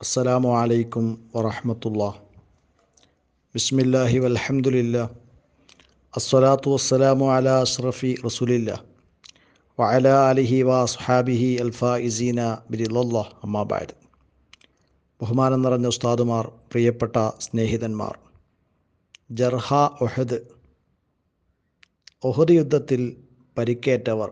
അസ്സലാമു അലൈക്കും വറഹമത്തുള്ള ബിസ്മില്ലാഹി വലഹമുല്ല അസ്സലാത്തു വസ്സലാമു അല അഷ്റഫി റസൂലില്ല വഅല അലിഹി വസ്ഹാബിഹി അൽഫായിസീന ബിരില്ല അമ്മാബാദ് ബഹുമാനം നിറഞ്ഞ ഉസ്താദുമാർ പ്രിയപ്പെട്ട സ്നേഹിതന്മാർ. ജർഹ ഒഹദ് ഒഹദ് യുദ്ധത്തിൽ പരിക്കേറ്റവർ.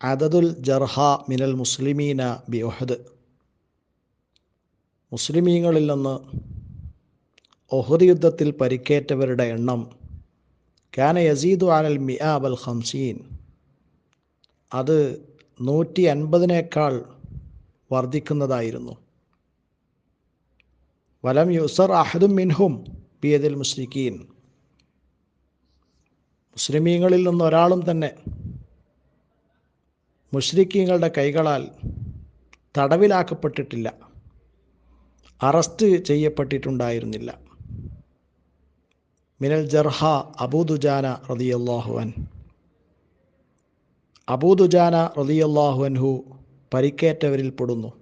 അദദുൽ ജർഹ മിനൽ മുസ്ലിമീന ബി ഒഹദ് മുസ്ലിമീങ്ങളിൽ നിന്ന് ഒഹദ് യുദ്ധത്തിൽ പരിക്കേറ്റവരുടെ എണ്ണം കാന യസീദു അലൽ മിയാബൽ ഹംസീൻ അത് നൂറ്റി അൻപതിനേക്കാൾ വർദ്ധിക്കുന്നതായിരുന്നു. വലം യുസർ അഹദും മിൻഹും ബിയദിൽ മുസ്ലിഖീൻ മുസ്ലിമീങ്ങളിൽ നിന്ന് ഒരാളും തന്നെ മുഷ്രിക്കീങ്ങളുടെ കൈകളാൽ തടവിലാക്കപ്പെട്ടിട്ടില്ല. അറസ്റ്റ് ചെയ്യപ്പെട്ടിട്ടുണ്ടായിരുന്നില്ല. മിനൽ ജർഹ അബൂദുജാന റതിയല്ലാഹുവൻ അബൂദുജാന റതിയല്ലാഹുവൻഹു പരിക്കേറ്റവരിൽ പെടുന്നു.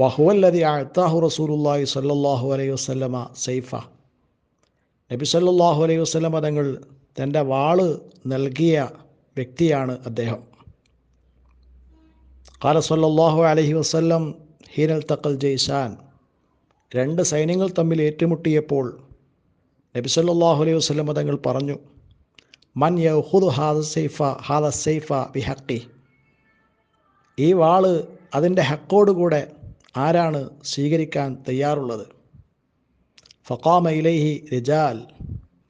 വഹുവല്ലതി അഴ്ത്താഹു റസൂലുല്ലാഹി സല്ലാഹു അലൈഹി വസ്ലമ സൈഫ. നബി സല്ലാഹു അലൈഹി വസ്ലമ തങ്ങൾ തന്റെ വാൾ നൽകിയ വ്യക്തിയാണ് അദ്ദേഹം. കാല സല്ലാഹു അലഹി വസ്ല്ലം ഹീനൽ തക്കൽ ജയ്സാൻ. രണ്ട് സൈന്യങ്ങൾ തമ്മിൽ ഏറ്റുമുട്ടിയപ്പോൾ നബി സല്ലാഹു അലൈഹി വസ്ലം തങ്ങൾ പറഞ്ഞു മൻ യഹുദ് ഹാദ സൈഫ ഹാദ സൈഫ ബി ഹക്കി ഈ വാൾ അതിന്റെ ഹക്കോടുകൂടെ ആരാണ് സ്വീകരിക്കാൻ തയ്യാറുള്ളത്? ഫക്കാമ ഇലൈഹി റിജാൽ.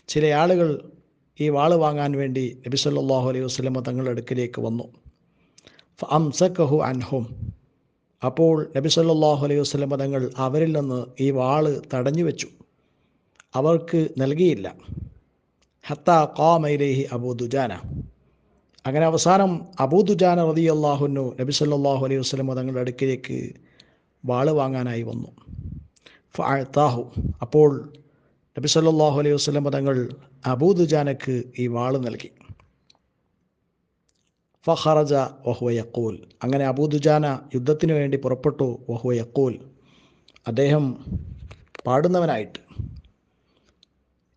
ചില ആളുകൾ ഈ വാൾ വാങ്ങാൻ വേണ്ടി നബി സല്ലാഹു അലൈഹി വസ്ലമ തങ്ങളുടെ അടുക്കിലേക്ക് വന്നു. അംസക്കഹു അൻഹും. അപ്പോൾ നബി സല്ലാഹു അലൈഹി വസ്ലം തങ്ങൾ അവരിൽ നിന്ന് ഈ വാൾ തടഞ്ഞു വെച്ചു അവർക്ക് നൽകിയില്ല. ഹത്ത കാമൈലേഹി അബൂദുജാന അങ്ങനെ അവസാനം അബൂദുജാന റതി അള്ളാഹുനു നബി സല്ലാഹു അലൈഹി വസ്ലം തങ്ങളുടെ അടുക്കിലേക്ക് വാൾ വാങ്ങാനായി വന്നു. ഫാഴ്ത്താഹു അപ്പോൾ നബി സല്ലാഹു അലൈഹി വസ്ലം തങ്ങൾ അബൂദുജാനക്ക് ഈ വാൾ നൽകി. ഫഹറജ വഹുവ യക്കൂൽ അങ്ങനെ അബൂദുജാന യുദ്ധത്തിന് വേണ്ടി പുറപ്പെട്ടു വഹുവ യക്കൂൽ അദ്ദേഹം പാടുന്നവനായിട്ട്.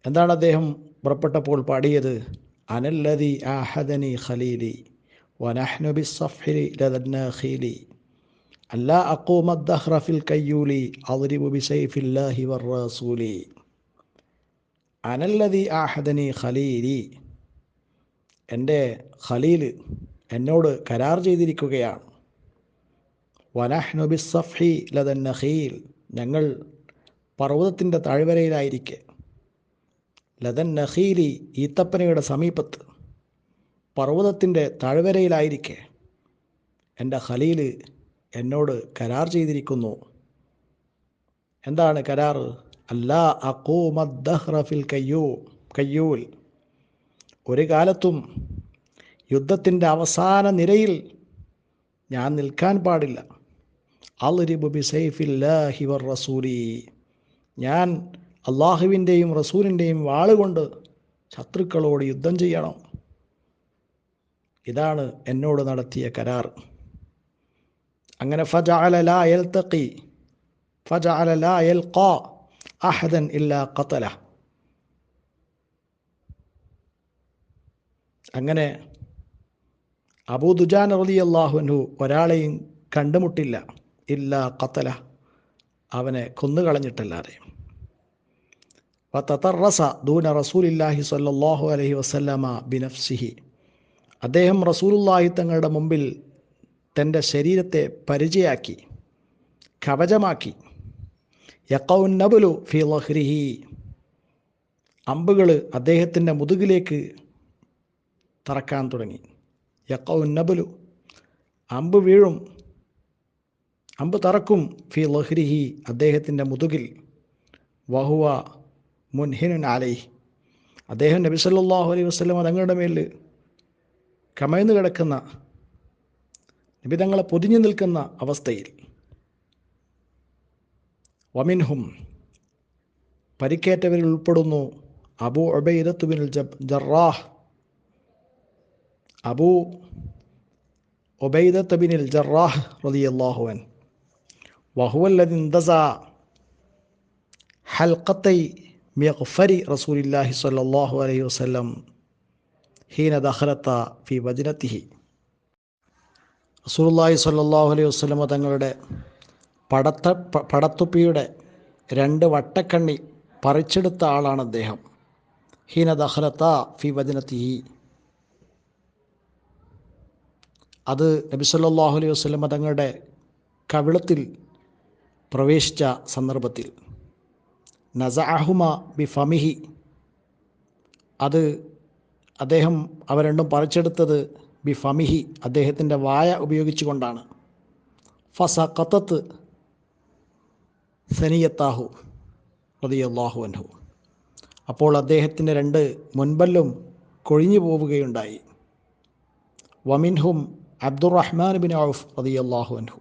എന്താണ് അദ്ദേഹം പുറപ്പെട്ടപ്പോൾ പാടിയത്? അനല്ലതി ആഹദനി ഖലീലി വനഹ്നുബി സഫിലി ലദന്നീലി അല്ലാ അക്കൂമദ്ദഹ്റഫിൽ കയ്യൂലി അതിരിബു ബിസൈഫില്ലാഹി വർറസൂലി അനല്ലതി ആഹദനി ഖലീലി. എന്റെ ഖലീൽ എന്നോട് കരാർ ചെയ്തിരിക്കുകയാണ്. വനഹ്നുബി സഫി ലതൻ നഹീൽ ഞങ്ങൾ പർവതത്തിന്റെ താഴ്വരയിലായിരിക്കെ. ലതൻ നഹീലി ഈത്തപ്പനയുടെ സമീപത്ത് പർവതത്തിന്റെ താഴ്വരയിലായിരിക്കെ. എന്റെ ഖലീൽ എന്നോട് കരാർ ചെയ്തിരിക്കുന്നു. എന്താണ് കരാർ അല്ലാ അക്കൂമദ് കയ്യൂ കയ്യൂൽ. ഒരു കാലത്തും യുദ്ധത്തിന്റെ അവസാന നിരയിൽ ഞാൻ നിൽക്കാൻ പാടില്ല. അൽറിബു ബി സൈഫില്ലാഹി വർ റസൂലി ഞാൻ അള്ളാഹുവിന്റെയും റസൂലിന്റെയും വാളുകൊണ്ട് ശത്രുക്കളോട് യുദ്ധം ചെയ്യണം. ഇതാണ് എന്നോട് നടത്തിയ കരാർ. അങ്ങനെ ഫജഅല തക്കി ഫജ ഫജഅല എൽ ഖാ അഹദൻ ഇല്ലാ ഖതല. അങ്ങനെ അബൂദുജാൻ റലി അള്ളാഹുനു ഒരാളെയും കണ്ടുമുട്ടില്ല. ഇല്ല കത്തല അവനെ കൊന്നുകളഞ്ഞിട്ടല്ലാതെ വത്തറസ ദൂന റസൂലില്ലാഹി സല്ലാഹു അലഹി വസല്ലമ ബിനഫ്സിഹി. അദ്ദേഹം റസൂലുല്ലാഹി തങ്ങളുടെ മുമ്പിൽ തന്റെ ശരീരത്തെ പരിചയാക്കി കവചമാക്കി. യക്കൗൻ നബുലു ഫി ലഹ്രിഹി. അമ്പുകൾ അദ്ദേഹത്തിന്റെ മുതുകിലേക്ക് തറക്കാൻ തുടങ്ങി. യക്കൗൻ നബലു. അമ്പ് വീഴും. അമ്പ് തറക്കും ഫി ലഹ്രിഹി അദ്ദേഹത്തിന്റെ മുതുകിൽ. വഹുവ മുൻഹിനുൻ അലൈഹി. അദ്ദേഹം നബി സല്ലാഹു അലൈഹി വസ്ലം തങ്ങളുടെ മേൽ കമഴ്ന്നു കിടക്കുന്ന നബി തങ്ങളെ പൊതിഞ്ഞു നിൽക്കുന്ന അവസ്ഥയിൽ. വമിൻഹും പരിക്കേറ്റവരിൽ ഉൾപ്പെടുന്നു അബു ഒബൈദത്തുബിൻ ജറാഹ് അബൂ ഒബൈദത്ത് ബിനിൽ ജറാഹ് റളിയല്ലാഹു അൻ വഹുവല്ലദിന്തസ ഹൽക്കത്തൈ മിയഫരി റസൂലില്ലാഹി സ്വല്ലല്ലാഹു അലൈഹി വസല്ലം ഹീന ദഹലത്ത ഫി വജനത്തിഹി റസൂലുള്ളാഹി സ്വല്ലല്ലാഹു അലൈഹി വസല്ലമ തങ്ങളുടെ പടത്ത പടത്തുപ്പിയുടെ രണ്ട് വട്ടക്കണ്ണി പറിച്ചെടുത്ത ആളാണ് അദ്ദേഹം. ഹീന ദഹലത്ത ഫി വജ്നത്തിഹി അത് നബി സല്ലല്ലാഹു അലൈഹി വസല്ലമ തങ്ങളുടെ കവിളത്തിൽ പ്രവേശിച്ച സന്ദർഭത്തിൽ. നസഅഹുമ ബി ഫമിഹി. അത് അദ്ദേഹം അവ രണ്ടും പറിച്ചെടുത്തത് ബി ഫമിഹി അദ്ദേഹത്തിന്റെ വായ ഉപയോഗിച്ചുകൊണ്ടാണ്. ഫസ കത്തത്ത് സനിയത്താഹു റതിയല്ലാഹു അൻഹു. അപ്പോൾ അദ്ദേഹത്തിന്റെ രണ്ട് മുൻപല്ലും കൊഴിഞ്ഞു പോവുകയുണ്ടായി വമിൻഹും അബ്ദുറഹ്മാൻ ബിൻ ഔഫ് റതിയല്ലാഹു അൻഹു.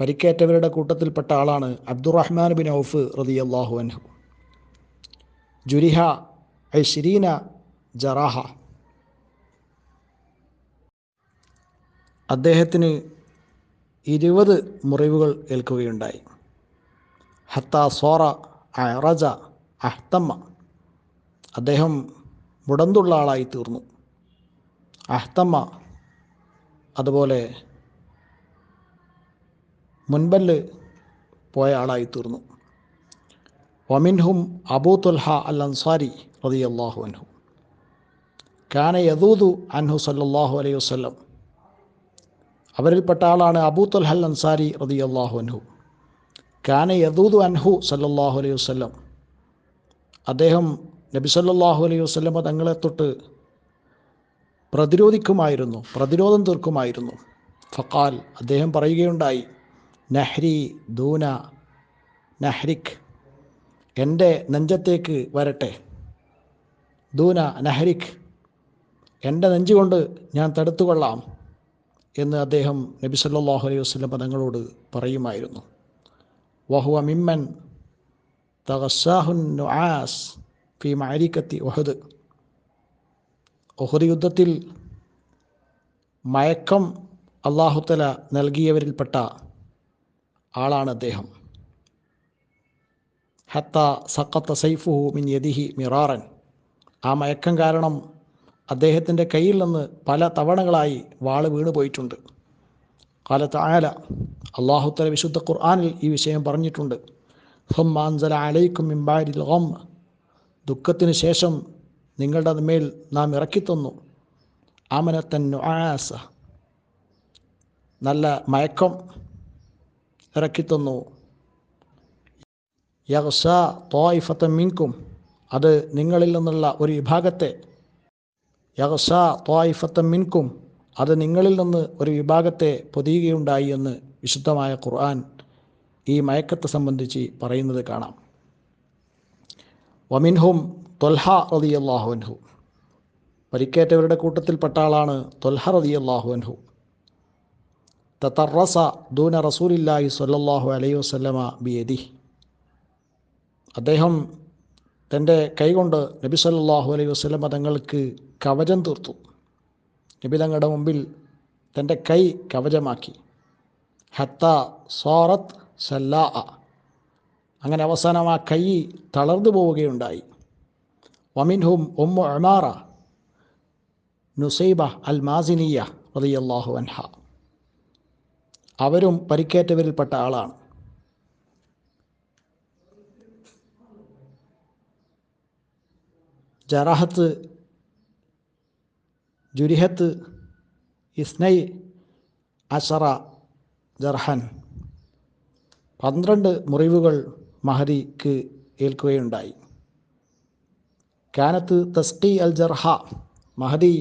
പരിക്കേറ്റവരുടെ കൂട്ടത്തിൽപ്പെട്ട ആളാണ് അബ്ദുറഹ്മാൻ ബിൻ ഔഫ് റതിയല്ലാഹു അൻഹു. ജുരിഹ ഐഷിരീന ജറാഹ. അദ്ദേഹത്തിന് ഇരുപത് മുറിവുകൾ ഏൽക്കുകയുണ്ടായി. ഹത്ത സോറ അറജ അഹ്തമ്മ. അദ്ദേഹം മുടന്തുള്ള ആളായി തീർന്നു. അഹ്തമ്മ അതുപോലെ മുൻപല്ല് പോയ ആളായി തീർന്നു. വമിൻഹും അബൂ തുൽഹ അൽ അൻസാരി റതി അള്ളാഹു അൻഹു. കാന യദൂദു അൻഹു സല്ലല്ലാഹു അലൈഹി വസല്ലം. അവരിൽപ്പെട്ട ആളാണ് അബൂ തുൽഹൽ അൻസാരി റതി അള്ളാഹു അൻഹു. കാന യദൂദു അൻഹു സല്ലാഹു അലൈഹി വസ്ലം അദ്ദേഹം നബി സല്ലല്ലാഹു അലൈഹി വസല്ലമ തങ്ങളെ തൊട്ട് പ്രതിരോധിക്കുമായിരുന്നു പ്രതിരോധം തീർക്കുമായിരുന്നു. ഫക്കാൽ അദ്ദേഹം പറയുകയുണ്ടായി നഹ്രി ദൂന നഹ്രിഖ് എന്റെ നെഞ്ചത്തേക്ക് വരട്ടെ. ദൂന നഹരിക് എന്റെ നെഞ്ചുകൊണ്ട് ഞാൻ തടുത്തുകൊള്ളാം എന്ന് അദ്ദേഹം നബി സല്ലാഹു അലൈഹി വസ്ലം പദങ്ങളോട് പറയുമായിരുന്നു. വഹുവ മിമ്മൻ തഹസാഹുൻ ഫി മാരിക്കത്തി ഉഹദ്. ഉഹദ് യുദ്ധത്തിൽ മയക്കം അള്ളാഹുത്തല നൽകിയവരിൽപ്പെട്ട ആളാണ് അദ്ദേഹം. ഹത്ത സക്കത്ത സൈഫുഹു മിൻ യദിഹി മിറാറൻ. ആ മയക്കം കാരണം അദ്ദേഹത്തിന്റെ കയ്യിൽ നിന്ന് പല തവണകളായി വാൾ വീണു പോയിട്ടുണ്ട്. കാലത്ത് ആല അള്ളാഹുത്തല വിശുദ്ധ ഖുർആാനിൽ ഈ വിഷയം പറഞ്ഞിട്ടുണ്ട്. ഹുമാൻസല അലൈക്കും മിമ്പാരിൽ ഗം. ദുഃഖത്തിന് ശേഷം നിങ്ങളുടെ മേൽ നാം ഇറക്കിത്തന്നു. ആമനത്തൻ ആസ നല്ല മയക്കം ഇറക്കിത്തന്നു. യഗ്സ തോയിഫത്തം മിൻകും. അത് നിങ്ങളിൽ നിന്നുള്ള ഒരു വിഭാഗത്തെ. യഗ്സ തോയിഫത്തം മിൻകും. അത് നിങ്ങളിൽ നിന്ന് ഒരു വിഭാഗത്തെ പൊതിയുകയുണ്ടായി എന്ന് വിശുദ്ധമായ ഖുർആൻ ഈ മയക്കത്തെ സംബന്ധിച്ച് പറയുന്നത് കാണാം. വമിൻഹും തൊൽഹ അള്ളാഹു അൻഹു. പരിക്കേറ്റവരുടെ കൂട്ടത്തിൽപ്പെട്ട ആളാണ് തൊൽഹ അള്ളാഹു അൻഹു. തത്തറസ ദൂന റസൂലില്ലാഹി സൊല്ലാഹു അലൈഹി വസ്ലമ ബിയദി അദ്ദേഹം തന്റെ കൈകൊണ്ട് നബി സല്ലാഹു അലൈഹി വസ്ലമ തങ്ങൾക്ക് കവചം തീർത്തു. നബി തങ്ങളുടെ മുമ്പിൽ തന്റെ കൈ കവചമാക്കി. ഹത്ത സോറത്ത് സല്ലാ അങ്ങനെ അവസാനം ആ കൈ തളർന്നു പോവുകയുണ്ടായി. വമിൻഹും ഉമ്മു അമാറ നുസൈബ അൽ മാസിനിയ റളിയല്ലാഹു അൻഹ അവരും പരിക്കേറ്റവരിൽപ്പെട്ട ആളാണ്. ജറാഹത്ത് ജുരിഹത്ത് ഇസ്നൈ അഷറ ജർഹൻ പന്ത്രണ്ട് മുറിവുകൾ മഹരിക്ക് ഏൽക്കുകയുണ്ടായി. കാനത്ത് തസ്കി അൽ ജർഹ മഹദി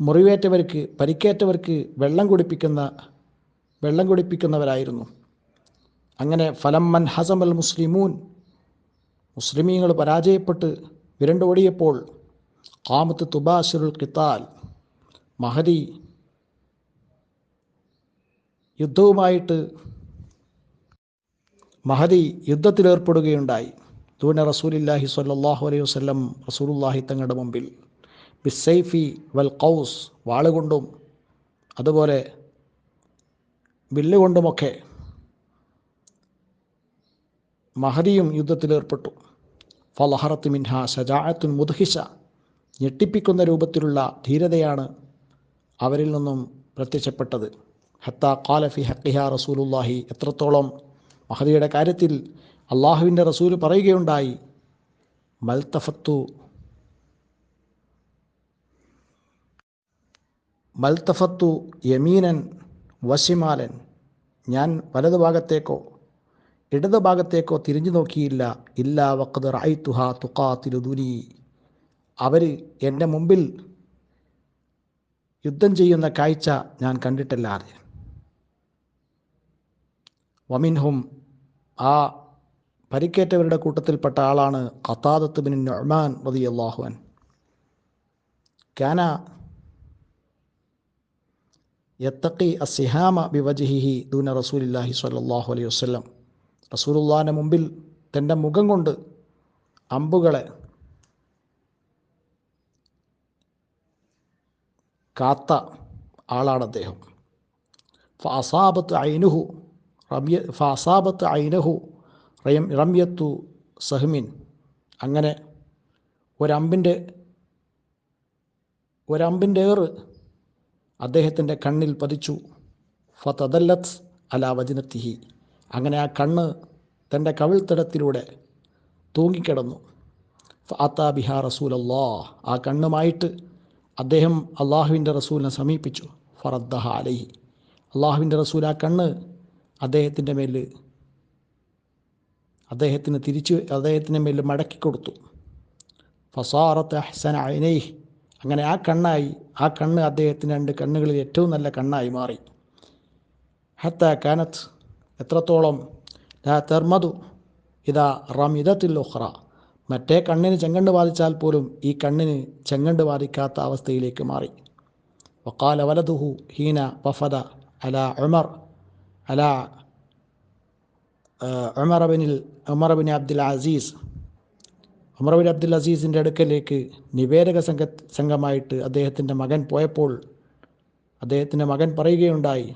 മുറിവേറ്റവർക്ക് പരിക്കേറ്റവർക്ക് വെള്ളം കുടിപ്പിക്കുന്ന വെള്ളം കുടിപ്പിക്കുന്നവരായിരുന്നു. അങ്ങനെ ഫലം മൻ ഹസം അൽ മുസ്ലിമൂൻ മുസ്ലിമീങ്ങൾ പരാജയപ്പെട്ട് വിരണ്ടോടിയപ്പോൾ കാമത്ത് തുബാസിറുൽ കിത്താൽ മഹദി യുദ്ധവുമായിട്ട് മഹദി യുദ്ധത്തിലേർപ്പെടുകയുണ്ടായി. ദൂന റസൂലില്ലാഹി സ്വല്ലാഹു അലൈഹി വസ്ലം റസൂലുല്ലാഹി തങ്ങളുടെ മുമ്പിൽ ബിസൈഫി വൽ കൗസ് വാളുകൊണ്ടും അതുപോലെ വില്ലുകൊണ്ടുമൊക്കെ മഹദിയും യുദ്ധത്തിലേർപ്പെട്ടു ഫലഹറത്ത് മിൻഹ സജാഅത്തുൻ മുദ്ഹിഷ ഞെട്ടിപ്പിക്കുന്ന രൂപത്തിലുള്ള ധീരതയാണ് അവരിൽ നിന്നും പ്രത്യക്ഷപ്പെട്ടത്. ഹത്ത കാലഫി ഹക്കിഹ റസൂലുല്ലാഹി എത്രത്തോളം മഹദിയുടെ കാര്യത്തിൽ അള്ളാഹുവിന്റെ റസൂൽ പറയുകയുണ്ടായി മൽത്തഫത്തു മൽത്തഫത്തു യമീനൻ വശിമാലൻ ഞാൻ വലതു ഭാഗത്തേക്കോ ഇടത് ഭാഗത്തേക്കോ തിരിഞ്ഞു നോക്കിയില്ല. ഇല്ലാ വക്കത് റായിത്തുഹ തുക്കാത്തിലുദുനി അവർ എന്റെ മുമ്പിൽ യുദ്ധം ചെയ്യുന്ന കാഴ്ച ഞാൻ കണ്ടിട്ടല്ലാതെ. വമിൻഹും ആ പരിക്കേറ്റവരുടെ കൂട്ടത്തിൽപ്പെട്ട ആളാണ് ഖത്താദത്ത് ബിൻ നൊമാൻ റതി അള്ളാഹുവൻ കാന യത്തക്കി അസിഹാമ ബിവജിഹി ദൂന റസൂലില്ലാഹി സ്വല്ലല്ലാഹു അലൈഹി വസ്ലം റസൂലുല്ലാന്റെ മുമ്പിൽ തന്റെ മുഖം കൊണ്ട് അമ്പുകളെ കാത്ത ആളാണ് അദ്ദേഹം. ഫാസാബത്ത് ഐനുഹു റബിയ ഫാസാബത്ത് ഐനഹു റയം റമ്യത്തു സഹ്മിൻ. അങ്ങനെ ഒരമ്പിന്റെ ഒരമ്പിന്റെ ഏറ് അദ്ദേഹത്തിന്റെ കണ്ണിൽ പതിച്ചു. ഫതദല്ലത്ത് അല വചനത്തിഹി അങ്ങനെ ആ കണ്ണ് തന്റെ കവിൾത്തടത്തിലൂടെ തൂങ്ങിക്കിടന്നു. ഫാത്താ ബിഹാ റസൂൽ അല്ലാ ആ കണ്ണുമായിട്ട് അദ്ദേഹം അള്ളാഹുവിന്റെ റസൂലിനെ സമീപിച്ചു. ഫറദ്ദഹ അലഹി. അള്ളാഹുവിന്റെ റസൂൽ ആ കണ്ണ് അദ്ദേഹത്തിന്റെ മേൽ അദ്ദേഹത്തിന് തിരിച്ച് അദ്ദേഹത്തിന്റെ മേൽ മടക്കി കൊടുത്തു. ഫസാറത്ത് അഹ്സന അനൈ അങ്ങനെ ആ കണ്ണായി ആ കണ്ണ് അദ്ദേഹത്തിന് രണ്ട് കണ്ണുകളിൽ ഏറ്റവും നല്ല കണ്ണായി മാറി. ഹത്ത കാനത്ത് എത്രത്തോളം ലാ തെർമതു ഇതാ റമിതത്തിൽ ഉഹ്റ മറ്റേ കണ്ണിന് ചെങ്കണ്ട് ബാധിച്ചാൽ പോലും ഈ കണ്ണിന് ചെങ്കണ്ട് ബാധിക്കാത്ത അവസ്ഥയിലേക്ക് മാറി. വക്കാല വലതുഹു ഹീന വഫദ അല ഉമർ അല ഉമറബിനിൽ ഉമറബിൻ അബ്ദുൽ അസീസ്. ഉമറബിൻ അബ്ദുൽ അസീസിന്റെ അടുക്കലേക്ക് നിവേദക സംഘ സംഘമായിട്ട് അദ്ദേഹത്തിന്റെ മകൻ പോയപ്പോൾ അദ്ദേഹത്തിന്റെ മകൻ പറയുകയുണ്ടായി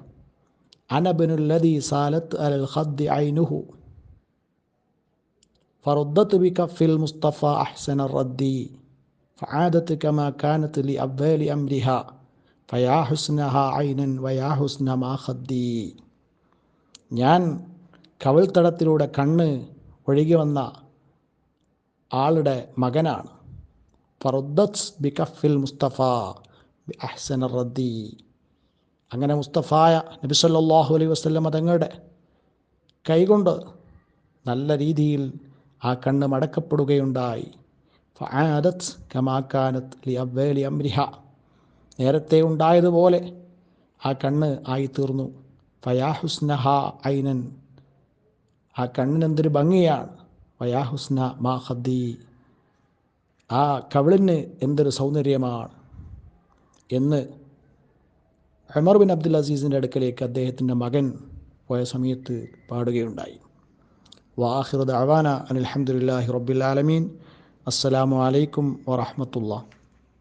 അനബിനുല്ലതി സാലത്ത് അൽ ഹദ് ഐനുഹു ഫറുദ്ദത്ത് ബി കഫിൽ മുസ്തഫ അഹ്സന റദ്ദി ഫാദത്ത് കമാ കാനത്ത് ലി അബ്ബലി അംരിഹ ഫയാ ഹുസ്നഹ ഐനൻ വയാ ഹുസ്ന മാ ഹദ്ദി ഞാൻ കവിൾത്തടത്തിലൂടെ കണ്ണ് ഒഴുകി വന്ന ആളുടെ മകനാണ്. ഫറുദ്ദസ് ബിഖഫിൽ മുസ്തഫ അഹ്സൻ റദ്ദി അങ്ങനെ മുസ്തഫായ നബി സല്ലാഹു അലൈഹി വസ്ലം തങ്ങളുടെ കൈകൊണ്ട് നല്ല രീതിയിൽ ആ കണ്ണ് മടക്കപ്പെടുകയുണ്ടായി. ഫാദത്ത് കമാക്കാനത്ത് ലി അവ്വേലി അമ്രിഹ നേരത്തെ ഉണ്ടായതുപോലെ ആ കണ്ണ് ആയിത്തീർന്നു. ഫയാഹുസ്നഹ ഐനൻ. ആ കണ്ണിനെന്തൊരു ഭംഗിയാണ്. വയാഹുസ്ന മാ ഹദ്ദി ആ കവിളിന് എന്തൊരു സൗന്ദര്യമാണ്. എന്ന് അമർ ബിൻ അബ്ദുൽ അസീസിന്റെ അടുക്കലേക്ക് അദ്ദേഹത്തിന്റെ മകൻ പോയ സമയത്ത് പാടുകയുണ്ടായി. വാഹിർ ഹംദുലില്ലാഹി റബ്ബിൽ ആലമീൻ. അസ്സലാമു അലൈക്കും വറഹ്മത്തുള്ളാഹി.